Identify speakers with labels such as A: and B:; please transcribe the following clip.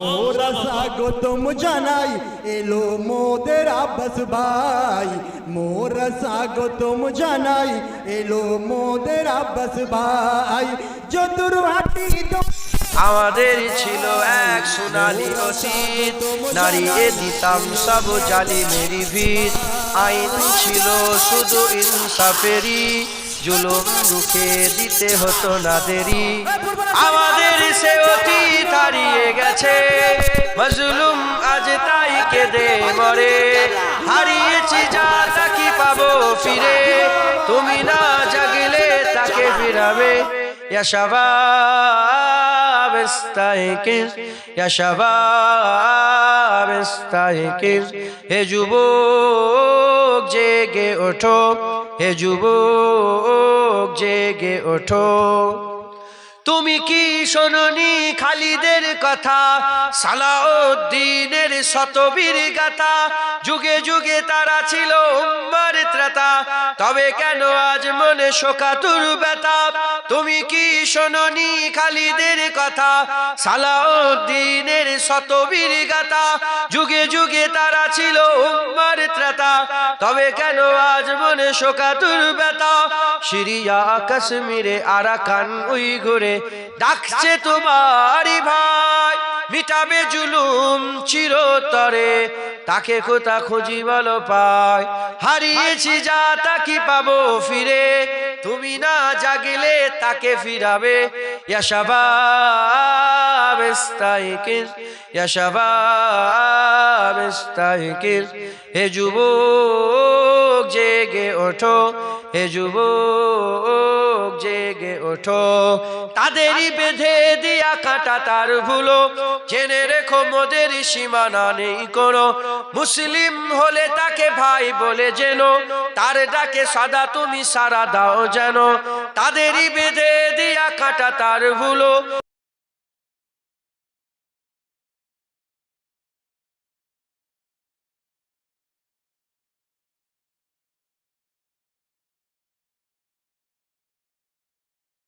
A: ওরা স্বাগতম জানাই এলো মোদের আব্বাস ভাই। মোরা স্বাগতম জানাই এলো মোদের আব্বাস ভাই। চতুর্হাটি
B: আমাদের ছিল এক সোনালি অতীত নারিয়ে দিতাম সব জালি মেরি ভিত। আইন ছিল শুধু ইনসাফেরি জুলুম রুখে দিতে হতো না দেরি গেছে মজলুম আজ তাই কেঁদে মরে হারিয়েছি যা তাকে পাবো ফিরে তুমি না জাগলে তাকে ফিরাবে يا شباب استيقظ يا شباب استيقظ হে যুবক জেগে ওঠো হে যুবক জেগে ওঠো তুমি কি শোনি খালিদের কথা? সালাউদ্দিনের শতবীর গাথা, যুগে যুগে তারা ছিল তবে কেন আজ মনে শোকাতুর ব্যথা? তুমি কি শোনি খালিদের কথা? সালাউদ্দিনের শতবীর গাথা, যুগে যুগে তারা ছিল তবে কেন আজ মনে শোকাতুর ব্যথা? সিরিয়া, কাশ্মীরে, আরাকান উই ঘুরে ডাকছে তোমারই ভাই। মিটাবে জুলুম চিরতরে, তাকে কোথা খুঁজি বলো পাই। হারিয়েছি যা তাকি পাবো ফিরে? তুমি না জাগিলে তাকে ফিরাবে। ইয়াশাবাব ইস্তাইকিজ ইয়াশাবাব ইস্তাইকিজ হে যুবক জেগে ওঠো হে যুবক জেগে ওঠো। তাদেরই বেঁধে দিয়া কাটা তার ভুলো। জেনে রেখো মোদের সীমানা নেই কোনো। মুসলিম হলে তাকে ভাই বলে যেন তার ডাকে সাদা তুমি সারা দাও যেন। তাদেরই বেঁধে দিয়া কাটা তার ভুলো।